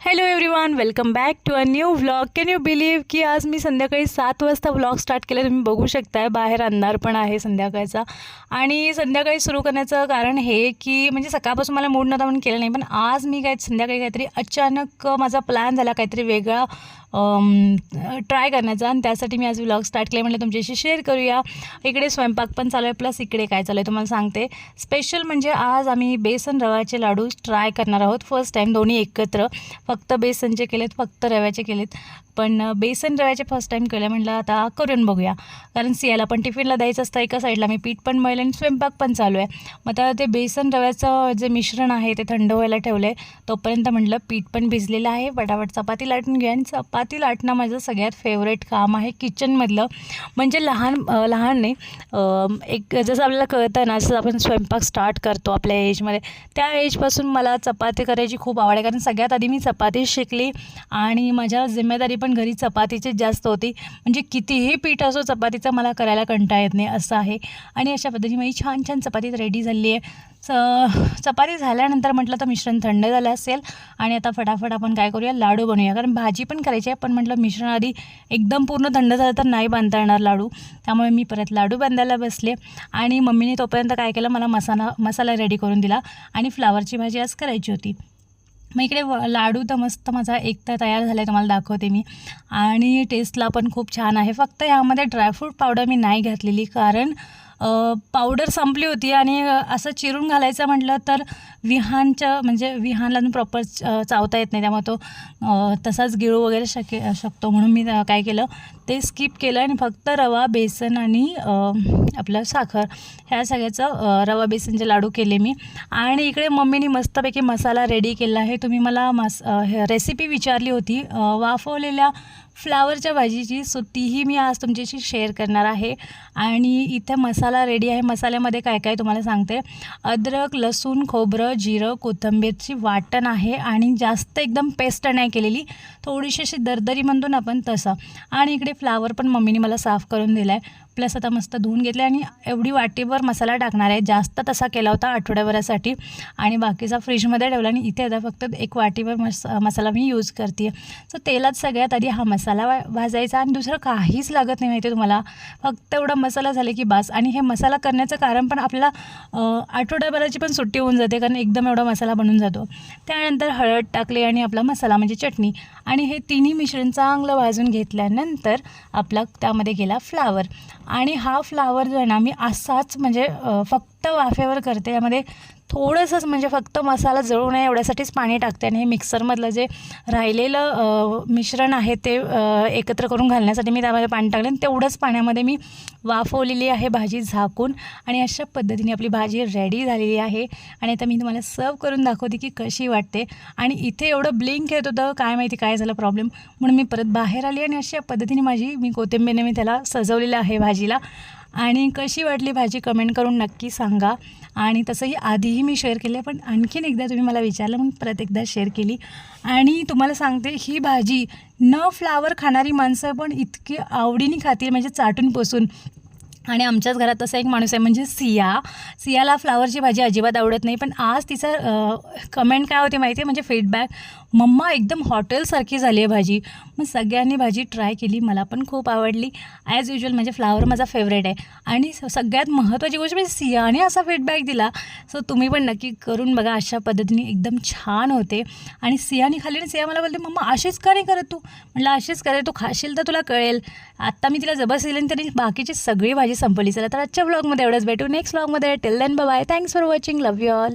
Hello everyone welcome back to a new vlog can you believe की आज मी संध्याकाळी सात वाजता व्लॉग स्टार्ट केला तुम्ही बघू शकताय बाहेर अंधार पण आहे संध्याकाळचा. आणि संध्याकाळी सुरू करण्याचं कारण हे की म्हणजे सकाळपासून मला मूड नव्हता म्हणून केलं नाही पण आज मी काय संध्याकाळी काहीतरी अचानक माझा प्लॅन झाला काहीतरी वेगळा ट्राय करण्याचा. आणि त्यासाठी मी आज व्लॉग स्टार्ट केले म्हटलं तुमच्याशी शेअर करूया. इकडे स्वयंपाक पण चालू आहे. प्लस इकडे काय चालू आहे तुम्हाला सांगते. स्पेशल म्हणजे आज आम्ही बेसन रव्याचे लाडू ट्राय करणार आहोत. फर्स्ट टाईम दोन्ही एकत्र. फक्त बेसनचे केलेत फक्त रव्याचे केलेत. पण बेसन रव्याचे फर्स्ट टाईम केले म्हटलं आता करून बघूया. कारण सियाला पण टिफिनला द्यायचं असतं. एका साईडला मी पीठ पण मळलं आणि स्वयंपाक पण चालू आहे. मग आता ते बेसन रव्याचं जे मिश्रण आहे ते थंड व्हायला ठेवलं आहे तोपर्यंत म्हटलं पीठ पण भिजलेलं आहे. फटाफट चपाती लाटून घ्या आणि चपाती लाटणं माझं सगळ्यात फेवरेट काम आहे किचनमधलं म्हणजे लहान लहान नाही एक जसं आपल्याला कळतं ना जसं आपण स्वयंपाक स्टार्ट करतो आपल्या एजमध्ये त्या एजपासून मला चपाती करायची खूप आवड आहे. कारण सगळ्यात आधी मी चपाती शिकली आणि माझ्या जिम्मेदारी पण घरी चपातीचीच जास्त होती. म्हणजे कितीही पीठ असो चपातीचं मला करायला कंटाळ येत नाही असं आहे. आणि अशा पद्धतीने माझी छान छान चपाती रेडी झाली आहे. च चपाती झाल्यानंतर म्हटलं तर मिश्रण थंड झालं असेल. आणि आता फटाफट आपण काय करूया? लाडू बनवूया. कारण भाजी पण करायची आहे. पण म्हटलं मिश्रण आधी एकदम पूर्ण थंड झालं तर नाही बांधता येणार लाडू. त्यामुळे मी परत लाडू बांधायला बसले. आणि मम्मीने तोपर्यंत काय केलं? मला मसाला मसाला रेडी करून दिला. आणि फ्लावरची भाजी आज करायची होती. मग इकडे व लाडू तर मस्त माझा एक तर तयार झाला आहे तुम्हाला दाखवते मी. आणि टेस्टला पण खूप छान आहे. फक्त यामध्ये ड्रायफ्रूट पावडर मी नाही घातलेली. कारण पावडर संपली होती आणि असं चिरून घालायचं म्हटलं तर विहानच्या म्हणजे विहानला प्रॉपर चावता येत नाही. त्यामुळे तो तसाच गिळू वगैरे शके शकतो म्हणून मी काय केलं ते स्किप केलं आणि फक्त रवा बेसन आणि आपलं साखर ह्या सगळ्याचं रवा बेसनचे लाडू केले मी. आणि इकडे मम्मीने मस्तपैकी मसाला रेडी केला आहे. तुम्ही मला मस रेसिपी विचारली होती. वाफवलेल्या फ्लावरच्या भाजीची सो तीही मी आज तुमच्याशी शेअर करणार आहे. आणि इथे मसाला रेडी आहे. मसाल्यामध्ये काय काय तुम्हाला सांगते. अद्रक लसूण खोबरं जिरं कोथिंबीरची वाटण आहे आणि जास्त एकदम पेस्ट नाही केलेली. थोडीशी अशी दरदरी म्हणतो ना आपण तसं. आणि इकडे फ्लावर पण मम्मीने मला साफ करून दिला आहे प्लस आता मस्त धुवून घेतले आणि एवढी वाटीभर मसाला टाकणार आहे. जास्त तसा केला होता आठवड्याभरासाठी आणि बाकीचा फ्रीजमध्ये ठेवला आणि इथे आता फक्त एक वाटीभर मस मसाला मी यूज करते सो तेलात सगळ्यात आधी हा मसाला वा भाजायचा आणि दुसरं काहीच लागत नाही माहिती आहे तुम्हाला. फक्त एवढा मसाला झाले की बास. आणि हे मसाला करण्याचं कारण पण आपल्याला आठवड्याभराची पण सुट्टी होऊन जाते कारण एकदम एवढा मसाला बनून जातो. त्यानंतर हळद टाकली आणि आपला मसाला म्हणजे चटणी आणि हे तिन्ही मिश्रण चांगलं भाजून घेतल्यानंतर आपला त्यामध्ये गेला फ्लावर आणि हा फ्लावर जो आहे ना मी असाच म्हणजे फक्त वाफेवर करते. यामध्ये थोडंसंच म्हणजे फक्त मसाला जळू नये एवढ्यासाठीच पाणी टाकते आणि हे मिक्सरमधलं जे राहिलेलं मिश्रण आहे ते एकत्र करून घालण्यासाठी मी त्यामध्ये पाणी टाकलं आणि तेवढंच पाण्यामध्ये मी वाफवलेली आहे भाजी झाकून आणि अशा पद्धतीने आपली भाजी रेडी झालेली आहे. आणि आता मी तुम्हाला सर्व करून दाखवते की कशी वाटते. आणि इथे एवढं ब्लिंक येत होतं काय माहिती काय झालं प्रॉब्लेम म्हणून मी परत बाहेर आली आणि अशा पद्धतीने माझी मी कोथिंबीरने मी त्याला सजवलेलं आहे भाजीला. आणि कशी वाटली भाजी कमेंट करून नक्की सांगा. आणि तसंही आधीही मी शेअर केलं पण आणखीन एकदा तुम्ही मला विचारलं म्हणून परत एकदा शेअर केली. आणि तुम्हाला सांगते ही भाजी न फ्लावर खाणारी माणसं पण इतकी आवडीने खातील म्हणजे चाटून पोसून. आणि आमच्याच घरात तसा एक माणूस आहे म्हणजे सिया. सियाला फ्लावरची भाजी अजिबात आवडत नाही पण आज तिचा कमेंट काय होते माहिती आहे म्हणजे फीडबॅक मम्मा एकदम हॉटेलसारखी झाली आहे भाजी. मग सगळ्यांनी भाजी ट्राय केली मला पण खूप आवडली. ॲज युजल म्हणजे फ्लावर माझा फेवरेट आहे. आणि सगळ्यात महत्त्वाची गोष्ट म्हणजे सियाने असा फीडबॅक दिला. सो तुम्ही पण नक्की करून बघा अशा पद्धतीने एकदम छान होते. आणि सियाने खाल्ली आणि सिया मला बोलते मम्मा अशीच का नाही करत तू? म्हटलं अशीच करे तू खाशील तर तुला कळेल. आत्ता मी तिला जबरदस्त दिली आणि तरी बाकीची सगळी भाजी संपली. चला तर आजच्या ब्लॉगमध्ये एवढंच भेटू. नेक्स्ट ब्लॉगमध्ये till then bye thanks for watching love you all